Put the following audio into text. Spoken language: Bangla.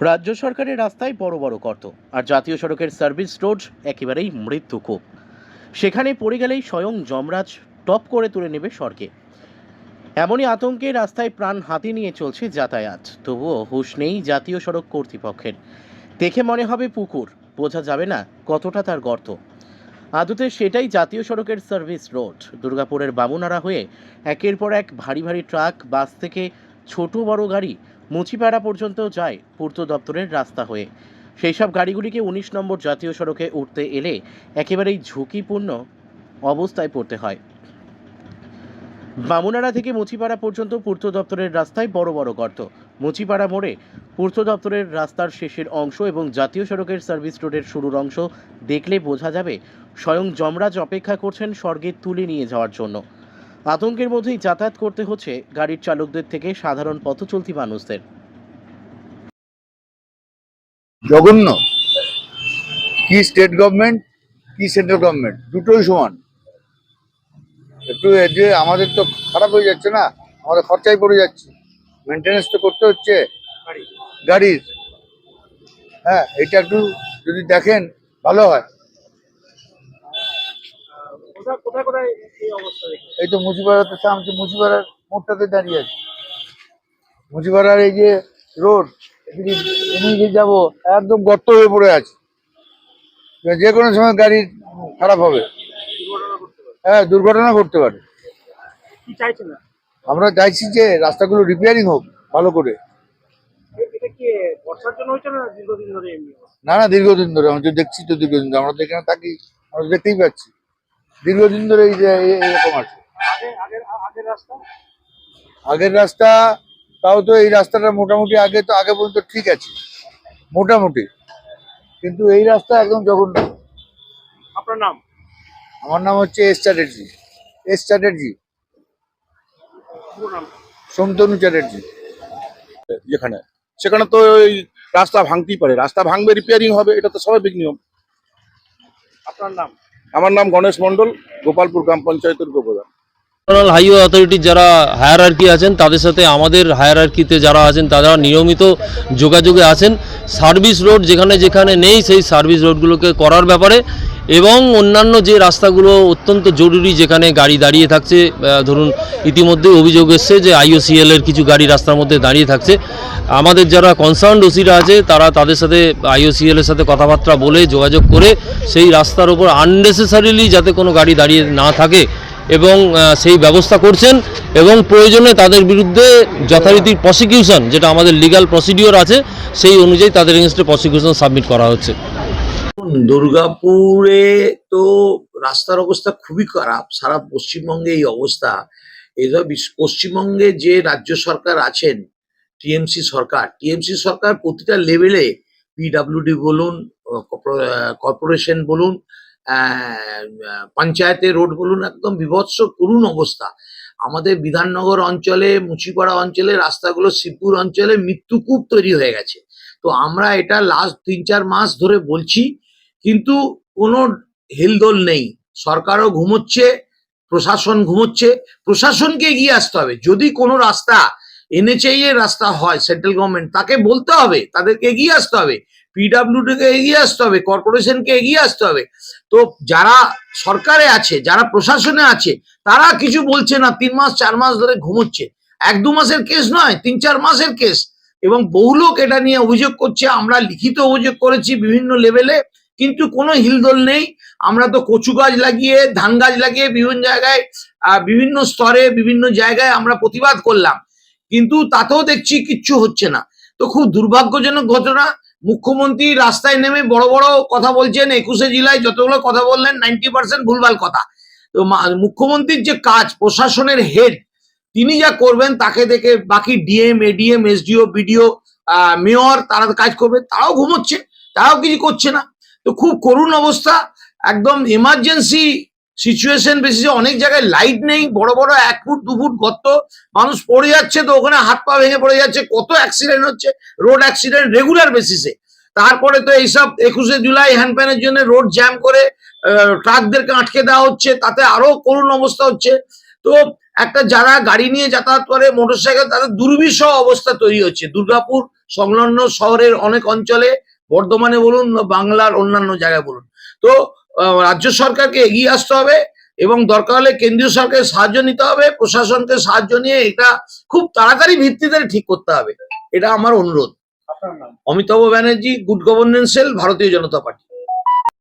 রাজ্য সরকারের রাস্তায় বড় বড় গর্ত আর জাতীয় সড়কের সার্ভিস রোড একেবারেই মৃত্যু মৃত্যুকূপ সেখানে পড়ে গেলেই স্বয়ং যমরাজ টপ করে তুলে নেবে স্বর্গে। এমনই আতঙ্কে রাস্তায় প্রাণ হাতে নিয়ে চলছে যাতায়াত। তবুও হুশ নেই জাতীয় সড়ক কর্তৃপক্ষের। দেখে মনে হবে পুকুর। বোঝা যাবে না কতটা তার গর্ত। আদতে সেটাই জাতীয় সড়কের সার্ভিস রোড। দুর্গাপুরের বামুনারা হয়ে একের পর এক ভারী ভারী ট্রাক, বাস থেকে ছোট বড় গাড়ি মুচিপাড়া পর্যন্ত যায় পূর্ত দপ্তরের রাস্তা হয়ে। সেই সব গাড়িগুলিকে উনিশ নম্বর জাতীয় সড়কে উঠতে এলে একেবারেই ঝুঁকিপূর্ণ অবস্থায় পড়তে হয়। বামুনাড়া থেকে মুচিপাড়া পর্যন্ত পূর্ত দপ্তরের রাস্তায় বড় বড় গর্ত। মুচিপাড়া মোড়ে পূর্ত দপ্তরের রাস্তার শেষের অংশ এবং জাতীয় সড়কের সার্ভিস রোডের শুরুর অংশ দেখলে বোঝা যাবে স্বয়ং যমরাজ অপেক্ষা করছেন স্বর্গে তুলে নিয়ে যাওয়ার জন্য। আতঙ্কের মধ্যেই যাতায়াত করতে হচ্ছে গাড়ির চালকদের থেকে সাধারণ পথচলতি মানুষদের। জঘন্য। কি স্টেট গভর্নমেন্ট কি সেন্ট্রাল গভর্নমেন্ট দুটোই সমান। একটু যে আমাদের তো খারাপ হয়ে যাচ্ছে না আমাদের খরচাই পড়ে যাচ্ছে। মেনটেনেন্স তো করতে হচ্ছে। গাড়ির। হ্যাঁ এটা একটু যদি দেখেন ভালো হয়। এই তো মুচিপাড়াতে সামনে মুচিপাড়ার মোড়টাতে দাঁড়িয়ে আছে। মুচিপাড়ার এই যে রোড এদিকে যাব একদম গর্ত হয়ে পড়ে আছে। যে কোনো সময় গাড়ি খারাপ হবে। হ্যাঁ দুর্ঘটনা ঘটতে পারে। আমরা চাইছি যে রাস্তাগুলো রিপেয়ারিং হোক ভালো করে। না না দীর্ঘদিন ধরে। আমি তো দেখছি তো দীর্ঘদিন ধরে। আমরা তো এখানে থাকি আমরা দেখতেই পাচ্ছি। দীর্ঘদিন ধরে এই যে এরকম আছে। আগের রাস্তা? তাও তো এই রাস্তাটা মোটামুটি আগে তো আগে পর্যন্ত ঠিক আছে। মোটামুটি। কিন্তু এই রাস্তা একদম জঘন্য। আপনার নাম? আমার নাম হচ্ছে এস চ্যাটার্জি। এস চ্যাটার্জি। পুরো নাম সোমতনু চ্যাটার্জি। যেখানে সেখানে তো ওই রাস্তা ভাঙতেই পারে। রাস্তা ভাঙবে রিপেয়ারিং হবে এটা তো স্বাভাবিক নিয়ম। আপনার নাম? আমার নাম গণেশ মন্ডল গোপালপুর গ্রাম পঞ্চায়েতের উপপ্রধান। ন্যাশনাল হাইওয়ে অথরিটির যারা হায়ারার্কি আছেন, তাদের সাথে আমাদের হায়ারার্কিতে যারা আছেন, তারা নিয়মিত যোগাযোগে আছেন। সার্ভিস রোড যেখানে যেখানে নেই, সেই সার্ভিস রোডগুলোকে করার ব্যাপারে এবং অন্যান্য যে রাস্তাগুলো অত্যন্ত জরুরি যেখানে গাড়ি দাঁড়িয়ে থাকছে ধরুন ইতিমধ্যে অভিযোগ এসছে যে আইওসিএল এর কিছু গাড়ি রাস্তার মধ্যে দাঁড়িয়ে থাকছে। আমাদের যারা কনসার্ন ওসিরা আছে, তারা তাদের সাথে আইওসিএল এর সাথে কথাবার্তা বলে যোগাযোগ করে সেই রাস্তার উপর আননেসেসারিলি যাতে কোনো গাড়ি দাঁড়িয়ে না থাকে। এবং সেই ব্যবস্থা করছেন এবং প্রয়োজনে তাদের বিরুদ্ধে যথারীতি প্রসিকিউশন যেটা আমাদের লিগ্যাল প্রসিডিওর আছে, সেই অনুযায়ী তাদের এগেনস্টে প্রসিকিউশন সাবমিট করা হচ্ছে। দুর্গাপুরে তো রাস্তার অবস্থা খুবই খারাপ, সারা পশ্চিমবঙ্গে এই অবস্থা। এসব পশ্চিমবঙ্গে যে রাজ্য সরকার আছেন, টিএমসি সরকার টিএমসি সরকার প্রতিটা লেভেলে পিডাব্লিউডি বলুন কর্পোরেশন বলুন পঞ্চায়েতের রোড বলুন, একদম বিভৎস, করুণ অবস্থা। আমাদের বিধাননগর অঞ্চলে, মুচিপাড়া অঞ্চলে, রাস্তাগুলো শিবপুর অঞ্চলে মৃত্যুকূপ তৈরি হয়ে গেছে। তো আমরা এটা লাস্ট তিন চার মাস ধরে বলছি, কিন্তু কোনো হেলদোল নেই। সরকারও ঘুমোচ্ছে, প্রশাসন ঘুমোচ্ছে। প্রশাসনকে এগিয়ে আসতে হবে। যদি কোনো রাস্তা, এনএচআই এর রাস্তা হয়, সেন্ট্রাল গভর্নমেন্ট, তাকে বলতে হবে, তাদেরকে এগিয়ে আসতে হবে। পিডাব্লিউডিকে এগিয়ে আসতে হবে কর্পোরেশনকে এগিয়ে আসতে হবে। তো যারা সরকারে আছে, যারা প্রশাসনে আছে, তারা কিছু বলছে না, তিন মাস, চার মাস ধরে ঘুমোচ্ছে। এক দু মাসের কেস নয়, তিন চার মাসের কেস এবং বহু লোক এটা নিয়ে অভিযোগ করছে, আমরা লিখিত অভিযোগ করেছি বিভিন্ন লেভেলে কিন্তু কোনো হিলদোল নেই। আমরা তো কচু গাছ লাগিয়ে, ধান গাছ লাগিয়ে বিভিন্ন জায়গায় বিভিন্ন স্তরে, বিভিন্ন জায়গায় আমরা প্রতিবাদ করলাম। কিন্তু তাতেও দেখছি কিচ্ছু হচ্ছে না। তো খুব দুর্ভাগ্যজনক ঘটনা মুখ্যমন্ত্রী রাস্তায় নেমে বড় বড় কথা বলছেন, একুশে জেলায় যতগুলো কথা বললেন নাইনটি পার্সেন্ট ভুলভাল কথা। তো মুখ্যমন্ত্রীর যে কাজ, প্রশাসনের হেড তিনি যা করবেন, তাকে দেখে বাকি DM, ADM, SDO, BDO mayor, তারা কাজ করবে, তারাও ঘুমোচ্ছে, তারাও কিছু করছে না। তো খুব করুণ অবস্থা, একদম এমার্জেন্সি সিচুয়েশন বেসিসে অনেক জায়গায় লাইট নেই, বড় বড় এক ফুট, দু ফুট গর্ত, মানুষ পড়ে যাচ্ছে তো ওখানে হাত পা ভেঙে পড়ে যাচ্ছে, কত অ্যাক্সিডেন্ট হচ্ছে রোড অ্যাক্সিডেন্ট রেগুলার বেসিসে তারপরে তো এইসব একুশে জুলাই হ্যান্ডপ্যানের জন্য রোড জ্যাম করে ট্রাকদেরকে আটকে দেওয়া হচ্ছে, তাতে আরও করুণ অবস্থা হচ্ছে। তো একটা যারা গাড়ি নিয়ে যাতায়াত করে মোটরসাইকেল তাদের দুর্বিষহ অবস্থা তৈরি হচ্ছে। দুর্গাপুর সংলগ্ন শহরের অনেক অঞ্চলে, বর্ধমানে বলুন বাংলার অন্যান্য জায়গায় বলুন। তো রাজ্য সরকারকে এগিয়ে আসতে হবে এবং দরকার হলে কেন্দ্রীয় সরকারের সাহায্য নিতে হবে প্রশাসনকে সাহায্য নিয়ে এটা খুব তাড়াতাড়ি ভিত্তিতে ঠিক করতে হবে। এটা আমার অনুরোধ। Amitabh Banerjee good governance cell Bharatiya Janata Party.